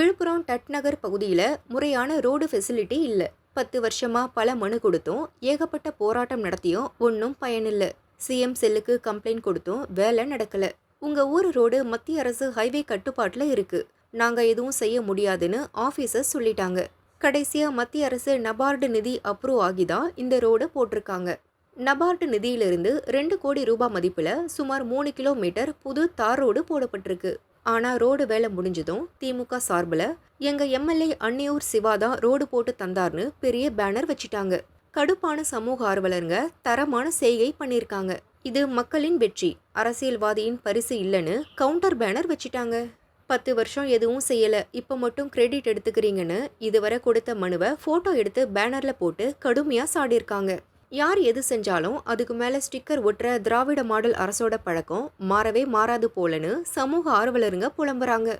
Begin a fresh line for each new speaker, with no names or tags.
விழுப்புரம் டட் நகர் பகுதியில் முறையான road facility இல்லை. பத்து வருஷமாக பல மனு கொடுத்தும் ஏகப்பட்ட போராட்டம் நடத்தியும் ஒன்றும் பயனில்லை. சிஎம் செல்லுக்கு கம்ப்ளைண்ட் கொடுத்தும் வேலை நடக்கல. உங்கள் ஊர் ரோடு மத்திய அரசு ஹைவே கட்டுப்பாட்டில் இருக்குது நாங்கள் எதுவும் செய்ய முடியாதுன்னு ஆஃபீஸர் சொல்லிட்டாங்க. கடைசியாக மத்திய அரசு நபார்டு நிதி அப்ரூவ் ஆகிதான் இந்த ரோடு போட்டிருக்காங்க. நபார்டு நிதியிலிருந்து ரெண்டு கோடி ரூபாய் மதிப்பில் சுமார் மூணு கிலோமீட்டர் புது தார் ரோடு போடப்பட்டிருக்கு. ஆனால் ரோடு வேலை முடிஞ்சதும் திமுக சார்பில் எங்கள் எம்எல்ஏ அன்னியூர் சிவா தான் ரோடு போட்டு தந்தார்னு பெரிய பேனர் வச்சிட்டாங்க. கடுப்பான சமூக ஆர்வலருங்க தரமான செய்கை பண்ணியிருக்காங்க இது மக்களின் வெற்றி அரசியல்வாதியின் பரிசு இல்லைன்னு கவுண்டர் பேனர் வச்சிட்டாங்க. பத்து வருஷம் எதுவும் செய்யலை இப்போ மட்டும் கிரெடிட் எடுத்துக்கிறீங்கன்னு இதுவரை கொடுத்த மனுவை ஃபோட்டோ எடுத்து பேனரில் போட்டு கடுமையாக சாடியிருக்காங்க யார் எது செஞ்சாலும் அதுக்கு மேலே ஸ்டிக்கர் ஒட்டுற திராவிட மாடல் அரசோட பழக்கம் மாறவே மாறாது போலன்னு சமூக ஆர்வலருங்க புலம்புறாங்க.